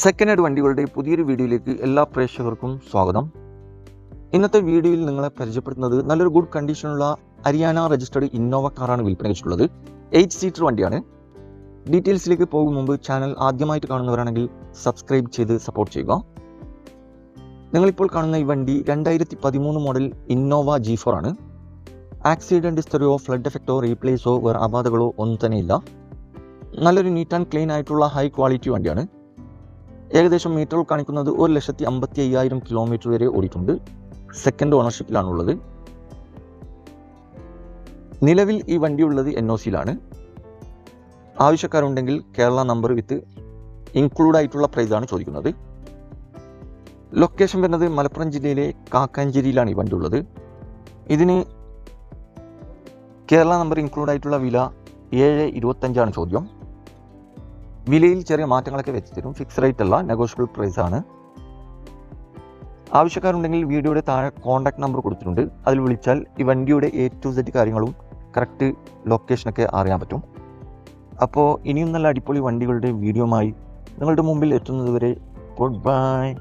Second hand വണ്ടികളുടെ പുതിയൊരു വീഡിയോയിലേക്ക് എല്ലാ പ്രേക്ഷകർക്കും സ്വാഗതം. ഇന്നത്തെ വീഡിയോയിൽ നിങ്ങളെ പരിചയപ്പെടുത്തുന്നത് നല്ലൊരു ഗുഡ് കണ്ടീഷനുള്ള ഹരിയാന രജിസ്റ്റേഡ് ഇന്നോവ കാറാണ് വിൽപ്പന വെച്ചിട്ടുള്ളത് എയ്റ്റ് സീറ്റർ വണ്ടിയാണ്. ഡീറ്റെയിൽസിലേക്ക് പോകും മുമ്പ് ചാനൽ ആദ്യമായിട്ട് കാണുന്നവരാണെങ്കിൽ സബ്സ്ക്രൈബ് ചെയ്ത് സപ്പോർട്ട് ചെയ്യുക. നിങ്ങളിപ്പോൾ കാണുന്ന ഈ വണ്ടി രണ്ടായിരത്തി പതിമൂന്ന് മോഡൽ ഇന്നോവ ജി ഫോർ ആണ് ആക്സിഡന്റ് ഹിസ്റ്ററിയോ ഫ്ലഡ് എഫക്റ്റോ റീപ്ലേസോ വേറെ അപാധകളോ ഒന്നും ഇല്ല. നല്ലൊരു നീറ്റ് ആൻഡ് ക്ലീൻ ആയിട്ടുള്ള ഹൈ ക്വാളിറ്റി വണ്ടിയാണ്. ഏകദേശം മീറ്ററുകൾ കാണിക്കുന്നത് ഒരു ലക്ഷത്തി അമ്പത്തി അയ്യായിരം കിലോമീറ്റർ വരെ ഓടിയിട്ടുണ്ട്. സെക്കൻഡ് ഓണർഷിപ്പിലാണുള്ളത് നിലവിൽ ഈ വണ്ടി ഉള്ളത് എൻ ഒ സിയിലാണ് ആവശ്യക്കാരുണ്ടെങ്കിൽ കേരള നമ്പർ വിത്ത് ഇൻക്ലൂഡ് ആയിട്ടുള്ള പ്രൈസാണ് ചോദിക്കുന്നത്. ലൊക്കേഷൻ വരുന്നത് മലപ്പുറം ജില്ലയിലെ കാക്കാഞ്ചേരിയിലാണ് ഈ വണ്ടി ഉള്ളത്. ഇതിന് കേരള നമ്പർ ഇൻക്ലൂഡ് ആയിട്ടുള്ള വില ഏഴ് ഇരുപത്തഞ്ചാണ് ചോദ്യം. വിലയിൽ ചെറിയ മാറ്റങ്ങളൊക്കെ വെച്ച് തരും. ഫിക്സ് റേറ്റ് അല്ല നെഗോഷ്യബിൾ പ്രൈസ് ആണ്. ആവശ്യക്കാരുണ്ടെങ്കിൽ വീഡിയോയുടെ താഴെ കോൺടാക്ട് നമ്പർ കൊടുത്തിട്ടുണ്ട്. അതിൽ വിളിച്ചാൽ ഈ വണ്ടിയുടെ എ ടു സെറ്റ് കാര്യങ്ങളും കറക്റ്റ് ലൊക്കേഷനൊക്കെ അറിയാൻ പറ്റും. അപ്പോൾ ഇനിയും നല്ല അടിപൊളി വണ്ടികളുടെ വീഡിയോമായി നിങ്ങളുടെ മുമ്പിൽ എത്തുന്നതുവരെ ഗുഡ് ബൈ